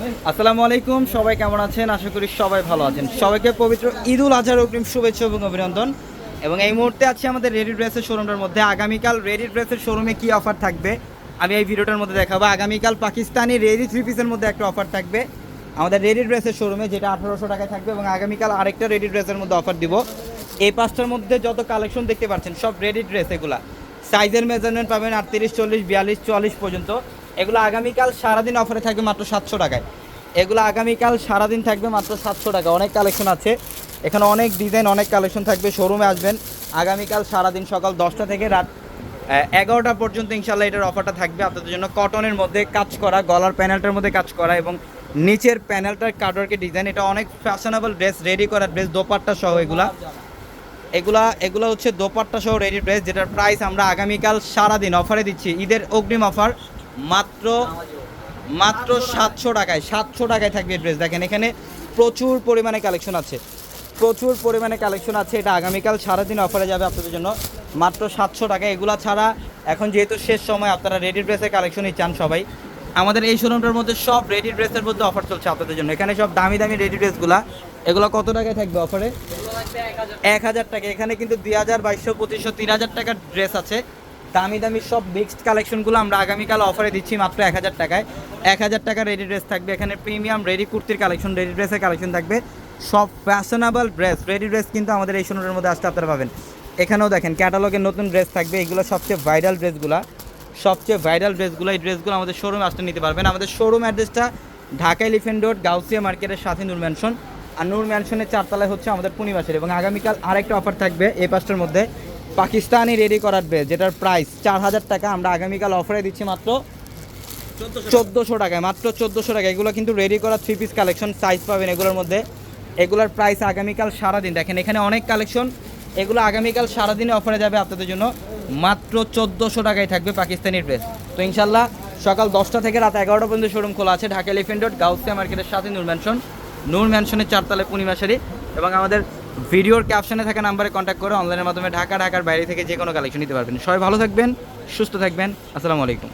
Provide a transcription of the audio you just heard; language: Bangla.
আসসালামু আলাইকুম, সবাই কেমন আছেন? আশা করি সবাই ভালো আছেন। সবাইকে পবিত্র ঈদুল আজহার অগ্রিম শুভেচ্ছা এবং অভিনন্দন। এবং এই মুহূর্তে আছি আমাদের রেডি ড্রেসের শোরুমটার মধ্যে। আগামীকাল রেডি ড্রেসের শোরুমে কি অফার থাকবে? আমি এই ভিডিওটার মধ্যে দেখাবো। আগামীকাল পাকিস্তানি রেডি থ্রি পিসের মধ্যে একটা অফার থাকবে। আমাদের রেডি ড্রেসের শোরুমে যেটা আঠারোশো টাকায় থাকবে এবং আগামীকাল আরেকটা রেডি ড্রেসের মধ্যে অফার দিব। এই পাঁচটার মধ্যে যত কালেকশন দেখতে পাচ্ছেন, সব রেডি ড্রেস এগুলা সাইজের মেজারমেন্ট পাবেন আটত্রিশ, চল্লিশ, বিয়াল্লিশ, চুয়াল্লিশ পর্যন্ত। এগুলো আগামীকাল সারাদিন অফারে থাকবে মাত্র সাতশো টাকায়। এগুলো আগামীকাল সারাদিন থাকবে মাত্র সাতশো টাকা। অনেক কালেকশন আছে। এখানে অনেক ডিজাইন অনেক কালেকশন থাকবে। শোরুমে আসবেন। আগামীকাল সারাদিন সকাল দশটা থেকে রাত এগারোটা পর্যন্ত ইনশাল্লাহ এটার অফারটা থাকবে। আপনাদের জন্য কটনের মধ্যে কাজ করা, গলার প্যানেলটার মধ্যে কাজ করা এবং নিচের প্যানেলটার কাটওয়ার্কের ডিজাইন এটা অনেক ফ্যাশনেবল ড্রেস রেডি করা ড্রেস দোপাট্টা সহ এগুলা। এগুলা, এগুলো হচ্ছে দোপাট্টা সহ রেডি ড্রেস যেটার প্রাইস আমরা আগামীকাল সারাদিন অফারে দিচ্ছি। ঈদের অগ্রিম অফার মাত্র মাত্র সাতশো টাকায় সাতশো টাকায় থাকবে ড্রেস দেখেন, এখানে প্রচুর পরিমাণে কালেকশন আছে। প্রচুর পরিমাণে কালেকশন আছে। এটা আগামীকাল সারাদিন অফারে যাবে আপনাদের জন্য। মাত্র সাতশো টাকা এগুলা ছাড়া এখন যেহেতু শেষ সময়, আপনারা রেডি ড্রেসের কালেকশনই চান সবাই। আমাদের এই শোরুমটার মধ্যে সব রেডি ড্রেসের মধ্যে অফার চলছে আপনাদের জন্য। এখানে সব দামি দামি রেডি ড্রেসগুলা এগুলো কত টাকায় থাকবে অফারে এক হাজার টাকা এখানে কিন্তু দুই হাজার, বাইশশো, পঁচিশশো, তিন হাজার টাকার ড্রেস আছে। দামি দামি সব মিক্সড কালেকশনগুলো আমরা আগামীকাল অফারে দিচ্ছি মাত্র এক হাজার টাকায়। এক হাজার টাকা রেডি ড্রেস থাকবে। এখানে প্রিমিয়াম রেডি কুর্তির কালেকশন রেডি ড্রেসের কালেকশন থাকবে। সব ফ্যাশনেবল ড্রেস রেডি ড্রেস কিন্তু আমাদের এই শোরুমের মধ্যে আসতে আপনারা পাবেন। এখানেও দেখেন ক্যাটালগের নতুন ড্রেস থাকবে। এগুলো সবচেয়ে ভাইরাল ড্রেসগুলো সবচেয়ে ভাইরাল ড্রেসগুলো এই ড্রেসগুলো আমাদের শোরুমে আসতে নিতে পারবেন। আমাদের শোরুম অ্যাড্রেসটা ঢাকা এলিফেন্ট রোড গাউসিয়া মার্কেটের সাথে নূর ম্যানশন আর নূর ম্যানশনের চারতলায় হচ্ছে আমাদের পূর্ণিমাসের। এবং আগামীকাল আরেকটা অফার থাকবে এই পাঁচটার মধ্যে। পাকিস্তানি রেডি করার ড্রেস যেটার প্রাইস চার হাজার টাকা। আমরা আগামীকাল অফারে দিচ্ছি মাত্র চোদ্দোশো টাকায়, মাত্র চোদ্দোশো টাকা এগুলো কিন্তু রেডি করা থ্রি পিস কালেকশন সাইজ পাবেন এগুলোর মধ্যে। এগুলোর প্রাইস আগামীকাল সারাদিন। দেখেন, এখানে অনেক কালেকশন এগুলো আগামীকাল সারাদিনে অফারে যাবে আপনাদের জন্য। মাত্র চোদ্দোশো টাকায় থাকবে পাকিস্তানি ড্রেস তো ইনশাল্লাহ সকাল দশটা থেকে রাত এগারোটা পর্যন্ত শোরুম খোলা আছে। ঢাকা এলিফেন্ট রোড গাউসিয়া মার্কেটের সাথে নূর ম্যানশন নূর ম্যানশনের চারতলায় পূর্ণিমাশারি এবং আমাদের ভিডিওর ক্যাপশনে থাকা নাম্বারে কন্ট্যাক্ট করে অনলাইনের মাধ্যমে ঢাকা, ঢাকার বাইরে থেকে যে কোনো কালেকশন নিতে পারবেন। সবাই ভালো থাকবেন, সুস্থ থাকবেন। আসসালামু আলাইকুম।